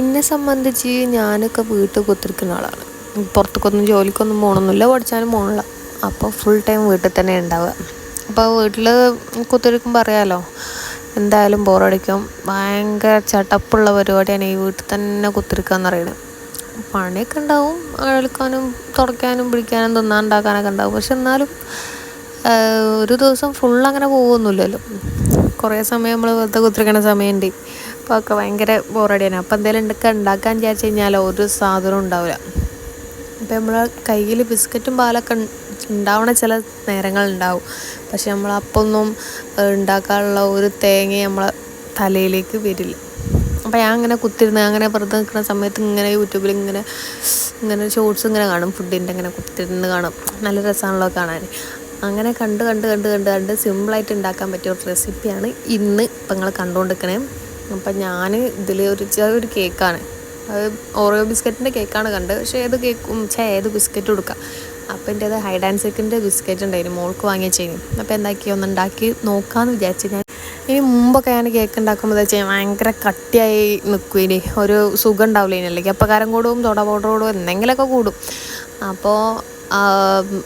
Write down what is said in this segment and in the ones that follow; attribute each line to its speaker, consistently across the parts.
Speaker 1: എന്നെ സംബന്ധിച്ച് ഞാനൊക്കെ വീട്ടിൽ കുത്തിരിക്കുന്ന ആളാണ്. പുറത്തേക്കൊന്നും ജോലിക്കൊന്നും പോകണമെന്നില്ല പഠിച്ചാലും പോകണില്ല അപ്പോൾ ഫുൾ ടൈം വീട്ടിൽ തന്നെ ഉണ്ടാവുക. അപ്പോൾ വീട്ടിൽ കുത്തിരിക്കുമ്പോൾ അറിയാമല്ലോ എന്തായാലും ബോറടിക്കും ഭയങ്കര ചടപ്പുള്ള പരിപാടിയാണ് ഈ വീട്ടിൽ തന്നെ കുത്തിരിക്കുക എന്ന് പറയുന്നത്. പണിയൊക്കെ ഉണ്ടാവും അഴുക്കാനും തുടയ്ക്കാനും പിടിക്കാനും തിന്നാൻ ഉണ്ടാക്കാനൊക്കെ ഉണ്ടാവും. പക്ഷെ എന്നാലും ഒരു ദിവസം ഫുൾ അങ്ങനെ പോകുമൊന്നുമില്ലല്ലോ കുറേ സമയം നമ്മൾ വെറുതെ കുത്തിരിക്കണ സമയമുണ്ട്. അപ്പോൾ ഒക്കെ ഭയങ്കര ബോറടിയാണ് അപ്പോൾ എന്തെങ്കിലും ഉണ്ടൊക്കെ ഉണ്ടാക്കാൻ വിചാരിച്ചു കഴിഞ്ഞാൽ ഒരു സാധനവും ഉണ്ടാവില്ല അപ്പോൾ നമ്മൾ കയ്യിൽ ബിസ്ക്കറ്റും പാലൊക്കെ ഉണ്ടാവണ ചില നേരങ്ങളുണ്ടാവും പക്ഷെ നമ്മൾ അപ്പൊന്നും ഉണ്ടാക്കാനുള്ള ഒരു തേങ്ങ നമ്മളെ തലയിലേക്ക് വരില്ല. അപ്പോൾ ഞാൻ അങ്ങനെ കുത്തിരുന്ന് അങ്ങനെ വെറുതെ നിൽക്കുന്ന സമയത്ത് ഇങ്ങനെ യൂട്യൂബിൽ ഇങ്ങനെ ഇങ്ങനെ ഷോർട്സ് ഇങ്ങനെ കാണും. ഫുഡിന്റെ ഇങ്ങനെ കുത്തിരുന്ന് കാണും. നല്ല രസമാണല്ലോ കാണാൻ അങ്ങനെ കണ്ട് കണ്ട് കണ്ട് കണ്ട് കണ്ട് സിമ്പിളായിട്ട് ഉണ്ടാക്കാൻ പറ്റിയ ഒരു റെസിപ്പിയാണ് ഇന്ന് ഇപ്പം നിങ്ങൾ കണ്ടുകൊണ്ടിരിക്കണേ അപ്പം ഞാൻ ഇതിൽ ഒരു ചെറിയൊരു കേക്കാണ്. അത് ഓറിയോ ബിസ്ക്കറ്റിന്റെ കേക്കാണ് കണ്ടത്. പക്ഷേ ഏത് കേക്കും ചേ ഏത് ബിസ്ക്കറ്റ് കൊടുക്കാം. അപ്പം എന്റെ അത് ഹൈഡ് ആൻഡ് ബിസ്ക്കറ്റ് ഉണ്ടായിരുന്നു. മോൾക്ക് വാങ്ങിയ ചെയ്യുന്നു അപ്പോൾ എന്താക്കി ഒന്ന് ഉണ്ടാക്കി നോക്കാമെന്ന് വിചാരിച്ചു ഞാൻ ഇനി മുമ്പൊക്കെ ഞാൻ കേക്ക് ഉണ്ടാക്കുമ്പോൾ വെച്ചാൽ ഭയങ്കര കട്ടിയായി നിൽക്കും ഒരു സുഖം ഉണ്ടാവില്ല ഇനി അല്ലെങ്കിൽ അപ്പക്കാരം കൂടും തൊട പൗഡർ കൂടും എന്തെങ്കിലുമൊക്കെ കൂടും. അപ്പോൾ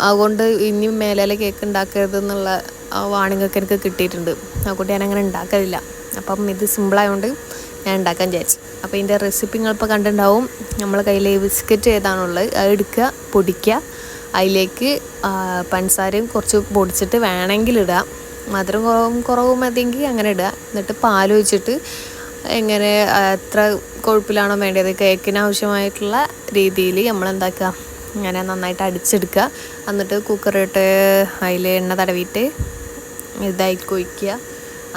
Speaker 1: അതുകൊണ്ട് ഇനി മേലെ കേക്ക് ഉണ്ടാക്കരുത് എന്നുള്ള വാണിംഗ് എനിക്ക് കിട്ടിയിട്ടുണ്ട്. അതുകൊണ്ട് ഞാൻ അങ്ങനെ ഉണ്ടാക്കലില്ല. അപ്പം ഇത് സിമ്പിളായതുകൊണ്ട് ഞാൻ ഉണ്ടാക്കാൻ വിചാരിച്ചു. അപ്പോൾ ഇതിന്റെ റെസിപ്പി നിങ്ങളിപ്പോൾ കണ്ടിട്ടുണ്ടാവും. നമ്മൾ കയ്യിൽ ബിസ്ക്കറ്റ് ഏതാണുള്ളത് അത് എടുക്കുക പൊടിക്കുക. അതിലേക്ക് പഞ്ചസാരയും കുറച്ച് പൊടിച്ചിട്ട് വേണമെങ്കിൽ ഇടുക. മധുരം കുറവും കുറവും മതിയെങ്കിൽ അങ്ങനെ ഇടുക. എന്നിട്ട് പാൽ ഒഴിച്ചിട്ട് എങ്ങനെ എത്ര കൊഴുപ്പിലാണോ വേണ്ടത് കേക്കിന് ആവശ്യമായിട്ടുള്ള രീതിയിൽ നമ്മൾ എന്താക്കുക? ഇങ്ങനെ നന്നായിട്ട് അടിച്ചെടുക്കുക. എന്നിട്ട് കുക്കറിട്ട് അതിൽ എണ്ണ തടവിയിട്ട് ഇതായി കൊഴിക്കുക.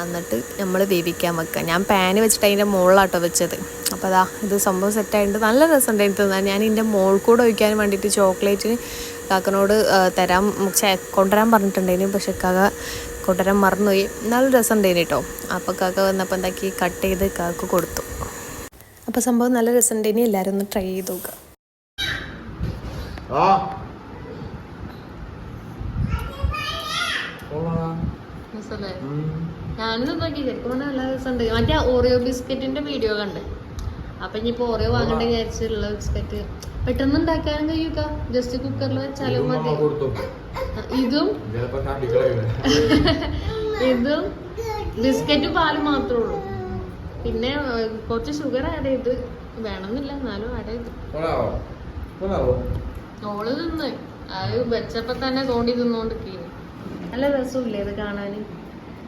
Speaker 1: എന്നിട്ട് നമ്മൾ വേവിക്കാൻ വെക്കുക. ഞാൻ പാന് വെച്ചിട്ട് അതിന്റെ മുകളിലാട്ടോ വെച്ചത്. അപ്പോൾ അതാ ഇത് സംഭവം സെറ്റായിട്ട് നല്ല രസമുണ്ടായിരുന്നു തന്നെ ഞാൻ ഇതിന്റെ മോൾക്കൂടെ കൂടെ ഒഴിക്കാൻ വേണ്ടിയിട്ട് ചോക്ലേറ്റിന് കാക്കനോട് തരാം തരാൻ കൊണ്ടുവരാൻ പറഞ്ഞിട്ടുണ്ടായിരുന്നു. പക്ഷെ കാക്ക കൊണ്ടുവരാൻ മറന്നുപോയി. നല്ല രസമുണ്ടായിരുന്നു കേട്ടോ. അപ്പോൾ കാക്ക വന്നപ്പോൾ എന്താക്കി കട്ട് ചെയ്ത് കാക്ക് കൊടുത്തു. അപ്പോൾ സംഭവം നല്ല രസമുണ്ടായിരുന്നു എല്ലാവരും ഒന്ന് ട്രൈ ചെയ്ത് നോക്കുക
Speaker 2: Ja.
Speaker 1: ഞാനിത് നോക്കി പറഞ്ഞാൽ നല്ല രസമുണ്ട്. മറ്റേ ഓറിയോ ബിസ്ക്കറ്റിന്റെ വീഡിയോ കണ്ട്. അപ്പൊ ഇനിയിപ്പോ ഓറിയോ വാങ്ങണ്ട വിചാരിച്ചുള്ള ബിസ്ക്കറ്റ്. പെട്ടെന്ന് ഉണ്ടാക്കാനും കഴിയൂക്ക ജസ്റ്റ് കുക്കറിൽ വെച്ചാലും മതി. ഇതും? ഇതും? ബിസ്ക്കറ്റും പാലും മാത്രമേ ഉള്ളൂ. പിന്നെ കുറച്ച് ഷുഗർ ആഡ് ചെയ്ത്. വേണമെന്നില്ല എന്നാലും ആഡ് ചെയ്ത്? ഓൾ തിന്ന്. അത് വെച്ചപ്പോ തന്നെ തോണ്ടി തിന്നോണ്ടിരിക്കുന്നു. നല്ല രസമില്ലേ ഇത് കാണാൻ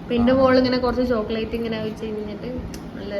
Speaker 1: പിന്നെ മോളിങ്ങനെ കുറച്ച് ചോക്ലേറ്റ് ഇങ്ങനെ വെച്ച് കഴിഞ്ഞിട്ട് നല്ല.